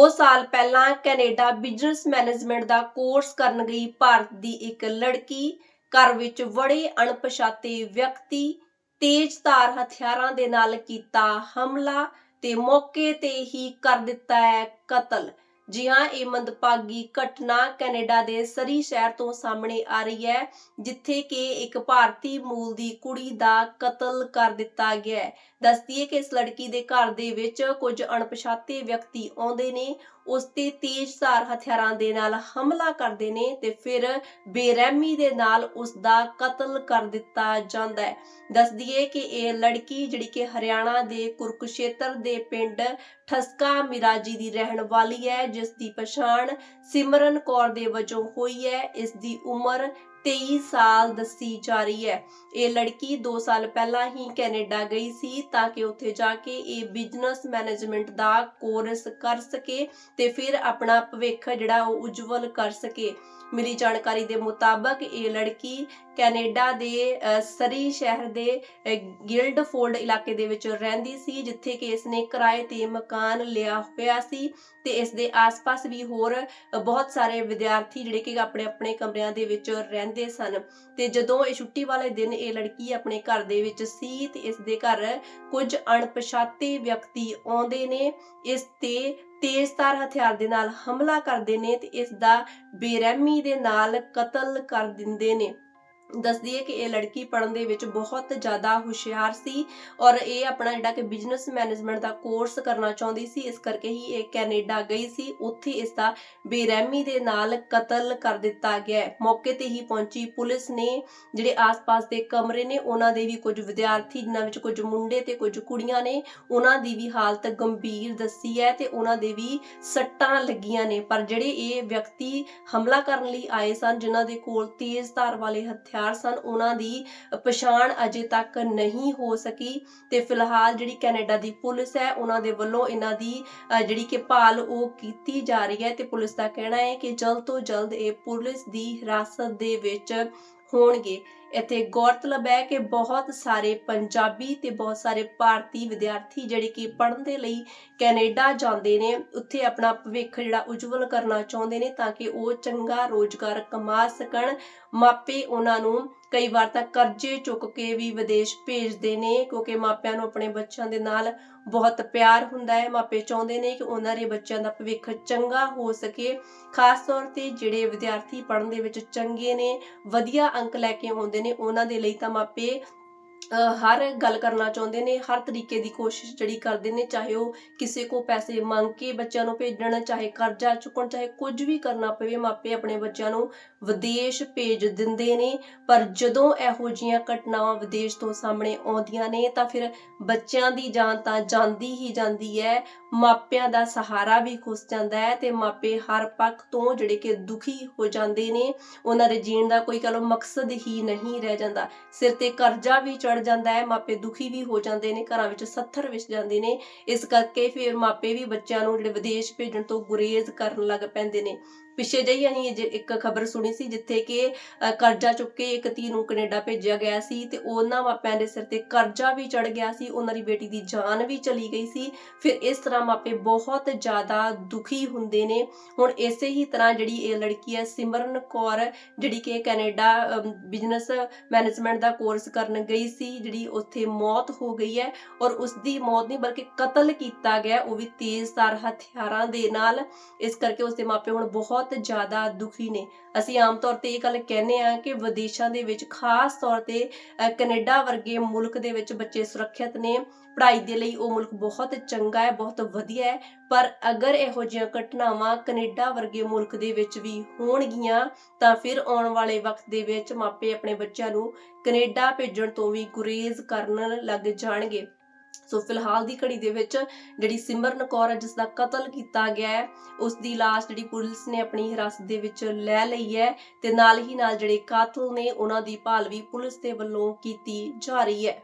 2 ਸਾਲ ਪਹਿਲਾਂ Canada business management ਦਾ ਕੋਰਸ ਕਰਨ ਗਈ ਭਾਰਤ ਦੀ ਇੱਕ ਲੜਕੀ। ਘਰ ਵਿੱਚ ਵੜੇ ਅਣਪਛਾਤੇ ਵਿਅਕਤੀ ਤੇਜ਼ਧਾਰ ਹਥਿਆਰਾਂ ਦੇ ਨਾਲ ਕੀਤਾ ਹਮਲਾ ਤੇ ਮੌਕੇ ਤੇ ਹੀ ਕਰ ਦਿੱਤਾ ਹੈ ਕਤਲ। ਜੀ ਹਾਂ ਇਹ ਮੰਦਭਾਗੀ ਘਟਨਾ ਕੈਨੇਡਾ ਦੇ ਸਰੀ ਸ਼ਹਿਰ ਤੋਂ ਸਾਹਮਣੇ ਆ ਰਹੀ ਹੈ, ਜਿੱਥੇ ਕਿ ਇੱਕ ਭਾਰਤੀ ਮੂਲ ਦੀ ਕੁੜੀ ਦਾ ਕਤਲ ਕਰ ਦਿੱਤਾ ਗਿਆ ਹੈ। ਦੱਸਦੀ ਹੈ ਕਿ ਇਸ ਲੜਕੀ ਦੇ ਘਰ ਦੇ ਵਿੱਚ ਕੁਝ ਅਣਪਛਾਤੇ ਵਿਅਕਤੀ ਆਉਂਦੇ ਨੇ। ਉਸ ਤੇ ਤੇਜ਼ਧਾਰ ਹਥਿਆਰਾਂ ਦੇ ਨਾਲ ਹਮਲਾ ਕਰਦੇ ਨੇ ਤੇ ਫਿਰ ਬੇਰਹਿਮੀ ਦੇ ਨਾਲ ਉਸ ਦਾ ਕਤਲ ਕਰ ਦਿੱਤਾ ਜਾਂਦਾ ਹੈ। ਦੱਸਦੀ ਹੈ ਕਿ ਇਹ ਲੜਕੀ ਜਿਹੜੀ ਕਿ ਹਰਿਆਣਾ ਦੇ ਕੁਰਕਸ਼ੇਤਰ ਦੇ ਪਿੰਡ ਠਸਕਾ ਮਿਰਾਜੀ ਦੀ ਰਹਿਣ ਵਾਲੀ ਹੈ, ਜਿਸ ਦੀ ਪਛਾਣ ਸਿਮਰਨ ਕੌਰ ਦੇ ਵਜੋਂ ਹੋਈ ਹੈ। ਇਸ ਦੀ ਉਮਰ 23 ਸਾਲ ਦੱਸੀ ਜਾ ਰਹੀ ਹੈ। ਇਹ ਲੜਕੀ 2 ਸਾਲ ਪਹਿਲਾਂ ਹੀ ਕੈਨੇਡਾ ਗਈ ਸੀ ਤਾਂ ਕਿ ਉੱਥੇ ਜਾ ਕੇ ਇਹ ਬਿਜ਼ਨਸ ਮੈਨੇਜਮੈਂਟ ਦਾ ਕੋਰਸ ਕਰ ਸਕੇ ਤੇ ਫਿਰ ਆਪਣਾ ਭਵਿੱਖ ਜਿਹੜਾ ਉਹ ਉਜਵਲ ਕਰ ਸਕੇ। ਮਿਲੀ ਜਾਣਕਾਰੀ ਦੇ ਮੁਤਾਬਕ ਇਹ ਲੜਕੀ ਕੈਨੇਡਾ ਦੇ ਸਰੀ ਸ਼ਹਿਰ ਦੇ ਅ, ਗਿਲਡਫੋਲਡ ਇਲਾਕੇ ਦੇ ਵਿੱਚ ਰਹਿੰਦੀ ਸੀ ਜਿੱਥੇ ਕਿ ਇਸਨੇ ਕਿਰਾਏ ਤੇ ਮਕਾਨ ਲਿਆ ਹੋਇਆ ਸੀ ਤੇ ਇਸ ਦੇ ਆਸ-ਪਾਸ ਵੀ ਹੋਰ ਬਹੁਤ ਸਾਰੇ ਵਿਦਿਆਰਥੀ ਜਿਹੜੇ ਕਿ ਆਪਣੇ ਆਪਣੇ ਕਮਰਿਆਂ ਦੇ ਵਿੱਚ ਰਹਿੰਦੇ ਸਨ। ਤੇ ਜਦੋਂ ਇਹ ਛੁੱਟੀ ਵਾਲੇ ਦਿਨ ਇਹ ਲੜਕੀ ਆਪਣੇ ਘਰ ਦੇ ਵਿੱਚ ਸੀ ਤੇ ਇਸ ਦੇ ਘਰ ਕੁਝ ਅਣਪਛਾਤੇ ਵਿਅਕਤੀ ਆਉਂਦੇ ਨੇ ਇਸ ਤੇ ਤੇਜ਼ਧਾਰ ਹਥਿਆਰ ਦੇ ਨਾਲ ਹਮਲਾ ਕਰਦੇ ਨੇ ਤੇ ਇਸ ਦਾ ਬੇਰਹਿਮੀ ਦੇ ਨਾਲ ਕਤਲ ਕਰ ਦਿੰਦੇ ਨੇ। ਦੱਸਦੀ ਹੈ ਕਿ ਇਹ ਲੜਕੀ ਪੜਨ ਦੇ ਵਿੱਚ ਬਹੁਤ ਜ਼ਿਆਦਾ ਹੁਸ਼ਿਆਰ ਸੀ ਔਰ ਇਹ ਆਪਣਾ ਜਿਹੜਾ ਕਿ ਬਿਜ਼ਨਸ ਮੈਨੇਜਮੈਂਟ ਦਾ ਕੋਰਸ ਕਰਨਾ ਚਾਹੁੰਦੀ ਸੀ, ਇਸ ਕਰਕੇ ਹੀ ਇਹ ਕੈਨੇਡਾ ਗਈ ਸੀ। ਉੱਥੇ ਇਸ ਦਾ ਬੇਰਹਿਮੀ ਦੇ ਨਾਲ ਕਤਲ ਕਰ ਦਿੱਤਾ ਗਿਆ ਮੌਕੇ ਤੇ ਹੀ ਪਹੁੰਚੀ ਪੁਲਿਸ ਨੇ, ਜਿਹੜੇ ਆਸ-ਪਾਸ ਦੇ ਕਮਰੇ ਨੇ, ਉਹਨਾਂ ਦੇ ਵੀ ਕੁਝ ਵਿਦਿਆਰਥੀ, ਜਿਨ੍ਹਾਂ ਵਿੱਚ ਕੁਝ ਮੁੰਡੇ ਤੇ ਕੁਝ ਕੁੜੀਆਂ ਨੇ, ਉਹਨਾਂ ਦੀ ਵੀ ਹਾਲਤ ਗੰਭੀਰ ਦੱਸੀ ਹੈ ਤੇ ਉਹਨਾਂ ਦੇ ਵੀ ਸੱਟਾਂ ਲੱਗੀਆਂ ਨੇ। ਪਰ ਜਿਹੜੇ ਇਹ ਵਿਅਕਤੀ ਹਮਲਾ ਕਰਨ ਲਈ ਆਏ ਸਨ, ਜਿਨ੍ਹਾਂ ਦੇ ਕੋਲ ਤੇਜ਼ ਧਾਰ ਵਾਲੇ ਹਥਿਆਰ ਸਨ, ਉਹਨਾਂ ਦੀ ਪਛਾਣ ਅਜੇ ਤੱਕ ਨਹੀਂ ਹੋ ਸਕੀ ਤੇ ਫਿਲਹਾਲ ਜਿਹੜੀ ਕੈਨੇਡਾ ਦੀ ਪੁਲਿਸ ਹੈ, ਉਹਨਾਂ ਦੇ ਵੱਲੋਂ ਇਹਨਾਂ ਦੀ ਜਿਹੜੀ ਕਿ ਭਾਲ ਉਹ ਕੀਤੀ ਜਾ ਰਹੀ ਹੈ ਤੇ ਪੁਲਿਸ ਦਾ ਕਹਿਣਾ ਹੈ ਕਿ ਜਲਦ ਤੋਂ ਜਲਦ ਇਹ ਪੁਲਿਸ ਦੀ ਹਿਰਾਸਤ ਦੇ ਵਿੱਚ ਹੋਣਗੇ। ਇੱਥੇ ਗੌਰਤਲਬ ਹੈ ਕਿ ਬਹੁਤ ਸਾਰੇ ਪੰਜਾਬੀ ਤੇ ਬਹੁਤ ਸਾਰੇ ਭਾਰਤੀ ਵਿਦਿਆਰਥੀ ਜਿਹੜੇ ਕਿ ਪੜ੍ਹਨ ਦੇ ਲਈ ਕੈਨੇਡਾ ਜਾਂਦੇ ਨੇ, ਉੱਥੇ ਆਪਣਾ ਭਵਿੱਖ ਜਿਹੜਾ ਉਜਵਲ ਕਰਨਾ ਚਾਹੁੰਦੇ ਨੇ ਤਾਂ ਕਿ ਉਹ ਚੰਗਾ ਰੋਜ਼ਗਾਰ ਕਮਾ ਸਕਣ। ਮਾਪੇ ਉਹਨਾਂ ਨੂੰ ਕਈ ਵਾਰ ਤਾਂ ਕਰਜ਼ੇ ਚੁੱਕ ਕੇ ਵੀ ਵਿਦੇਸ਼ ਭੇਜਦੇ ਨੇ, ਕਿਉਂਕਿ ਮਾਪਿਆਂ ਨੂੰ ਆਪਣੇ ਬੱਚਿਆਂ ਦੇ ਨਾਲ ਬਹੁਤ ਪਿਆਰ ਹੁੰਦਾ ਹੈ। ਮਾਪੇ ਚਾਹੁੰਦੇ ਨੇ ਕਿ ਉਹਨਾਂ ਦੇ ਬੱਚਿਆਂ ਦਾ ਭਵਿੱਖ ਚੰਗਾ ਹੋ ਸਕੇ। ਖਾਸ ਤੌਰ ਤੇ ਜਿਹੜੇ ਵਿਦਿਆਰਥੀ ਪੜ੍ਹਨ ਦੇ ਵਿੱਚ ਚੰਗੇ ਨੇ, ਵਧੀਆ ਅੰਕ ਲੈ ਕੇ ਆਉਂਦੇ ਨੇ, ਉਹਨਾਂ ਦੇ ਲਈ ਤਾਂ ਮਾਪੇ ਹਰ ਗੱਲ ਕਰਨਾ ਚਾਹੁੰਦੇ ਨੇ, ਹਰ ਤਰੀਕੇ ਦੀ ਕੋਸ਼ਿਸ਼ ਜਿਹੜੀ ਕਰਦੇ ਨੇ, ਚਾਹੇ ਉਹ ਕਿਸੇ ਕੋ ਪੈਸੇ ਮੰਗ ਕੇ ਬੱਚਿਆਂ ਨੂੰ ਭੇਜਣ, ਚਾਹੇ ਕਰਜ਼ਾ ਚੁੱਕਣ, ਚਾਹੇ ਕੁਝ ਵੀ ਕਰਨਾ ਪਵੇ, ਮਾਪੇ ਆਪਣੇ ਬੱਚਿਆਂ ਨੂੰ ਵਿਦੇਸ਼ ਭੇਜ ਦਿੰਦੇ ਨੇ। ਪਰ ਜਦੋਂ ਇਹੋ ਜੀਆਂ ਘਟਨਾਵਾਂ ਵਿਦੇਸ਼ ਤੋਂ ਸਾਹਮਣੇ ਆਉਂਦੀਆਂ ਨੇ, ਤਾਂ ਫਿਰ ਬੱਚਿਆਂ ਦੀ ਜਾਨ ਤਾਂ ਜਾਂਦੀ ਹੀ ਜਾਂਦੀ ਹੈ। ਮਾਪਿਆਂ ਦਾ ਸਹਾਰਾ ਵੀ ਖੁੱਸ ਜਾਂਦਾ ਹੈ ਤੇ ਮਾਪੇ ਹਰ ਪੱਖ ਤੋਂ ਜਿਹੜੇ ਕਿ ਦੁਖੀ ਹੋ ਜਾਂਦੇ ਨੇ। ਉਹਨਾਂ ਦੇ ਜੀਣ ਦਾ ਕੋਈ ਕਹ ਲਓ ਮਕਸਦ ਹੀ ਨਹੀਂ ਰਹਿ ਜਾਂਦਾ। ਸਿਰ ਤੇ ਕਰਜ਼ਾ ਵੀ ਚੜ ਜਾਂਦਾ ਹੈ, ਮਾਪੇ ਦੁਖੀ ਵੀ ਹੋ ਜਾਂਦੇ ਨੇ, ਘਰਾਂ ਵਿੱਚ ਸੱਥਰ ਵਿਛ ਜਾਂਦੇ ਨੇ। ਇਸ ਕਰਕੇ ਫਿਰ ਮਾਪੇ ਵੀ ਬੱਚਿਆਂ ਨੂੰ ਜਿਹੜੇ ਵਿਦੇਸ਼ ਭੇਜਣ ਤੋਂ ਗੁਰੇਜ਼ ਕਰਨ ਲੱਗ ਪੈਂਦੇ ਨੇ। ਪਿੱਛੇ ਜਿਹੀ ਅਸੀਂ ਇੱਕ ਖਬਰ ਸੁਣੀ ਸੀ, ਜਿੱਥੇ ਕਿ ਕਰਜ਼ਾ ਚੁੱਕ ਕੇ ਇੱਕ ਧੀ ਨੂੰ ਕੈਨੇਡਾ ਭੇਜਿਆ ਗਿਆ ਸੀ ਤੇ ਉਹਨਾਂ ਮਾਪਿਆਂ ਦੇ ਸਿਰ ਤੇ ਕਰਜ਼ਾ ਵੀ ਚੜ ਗਿਆ ਸੀ, ਉਹਨਾਂ ਦੀ ਬੇਟੀ ਦੀ ਜਾਨ ਵੀ ਚਲੀ ਗਈ ਸੀ। ਫਿਰ ਇਸ ਤਰ੍ਹਾਂ ਮਾਪੇ ਬਹੁਤ ਜ਼ਿਆਦਾ ਦੁਖੀ ਹੁੰਦੇ ਨੇ। ਹੁਣ ਇਸੇ ਹੀ ਤਰ੍ਹਾਂ ਜਿਹੜੀ ਇਹ ਲੜਕੀ ਹੈ, ਸਿਮਰਨ ਕੌਰ, ਜਿਹੜੀ ਕਿ ਕੈਨੇਡਾ ਬਿਜ਼ਨਸ ਮੈਨੇਜਮੈਂਟ ਦਾ ਕੋਰਸ ਕਰਨ ਗਈ ਸੀ ਜਿਹੜੀ ਉੱਥੇ ਮੌਤ ਹੋ ਗਈ ਹੈ ਔਰ ਉਸ ਦੀ ਮੌਤ ਨਹੀਂ ਬਲਕਿ ਕਤਲ ਕੀਤਾ ਗਿਆ, ਉਹ ਵੀ ਤੇਜ਼ਧਾਰ ਹਥਿਆਰਾਂ ਦੇ ਨਾਲ। ਇਸ ਕਰਕੇ ਉਸ ਦੇ ਮਾਪੇ ਹੁਣ ਬਹੁਤ ਜ਼ਿਆਦਾ ਦੁਖੀ ਨੇ। ਅਸੀਂ ਆਮ ਤੌਰ ਤੇ ਇਹ ਗੱਲ ਕਹਿੰਦੇ ਆ ਕਿ ਵਿਦੇਸ਼ਾਂ ਦੇ ਵਿੱਚ ਖਾਸ ਤੌਰ ਤੇ ਕੈਨੇਡਾ ਵਰਗੇ ਮੁਲਕ ਦੇ ਵਿੱਚ ਬੱਚੇ ਸੁਰੱਖਿਅਤ ਨੇ। ਪੜ੍ਹਾਈ ਦੇ ਲਈ ਉਹ ਮੁਲਕ ਬਹੁਤ ਚੰਗਾ ਹੈ, ਬਹੁਤ ਵਧੀਆ ਹੈ। ਪਰ ਅਗਰ ਇਹੋ ਜਿਹੀਆਂ ਘਟਨਾਵਾਂ ਕੈਨੇਡਾ ਵਰਗੇ ਮੁਲਕ ਦੇ ਵਿੱਚ ਵੀ ਹੋਣਗੀਆਂ, ਤਾਂ ਫਿਰ ਆਉਣ ਵਾਲੇ ਵਕਤ ਦੇ ਵਿੱਚ ਮਾਪੇ ਆਪਣੇ ਬੱਚਿਆਂ ਨੂੰ ਕੈਨੇਡਾ ਭੇਜਣ ਤੋਂ ਵੀ ਗੁਰੇਜ਼ ਕਰਨ ਲੱਗ ਜਾਣਗੇ। ਸੋ ਫਿਲਹਾਲ ਦੀ ਘੜੀ ਦੇ ਵਿੱਚ ਜਿਹੜੀ ਸਿਮਰਨ ਕੌਰ ਹੈ ਜਿਸ ਦਾ ਕਤਲ ਕੀਤਾ ਗਿਆ ਹੈ ਉਸ ਦੀ ਲਾਸ਼ ਜਿਹੜੀ ਪੁਲਿਸ ਨੇ ਆਪਣੀ ਹਿਰਾਸਤ ਦੇ ਵਿੱਚ ਲੈ ਲਈ ਹੈ ਤੇ ਨਾਲ ਹੀ ਨਾਲ ਜਿਹੜੇ ਕਾਤਲ ਨੇ, ਉਹਨਾਂ ਦੀ ਭਾਲ ਵੀ ਪੁਲਿਸ ਦੇ ਵੱਲੋਂ ਕੀਤੀ ਜਾ ਰਹੀ ਹੈ।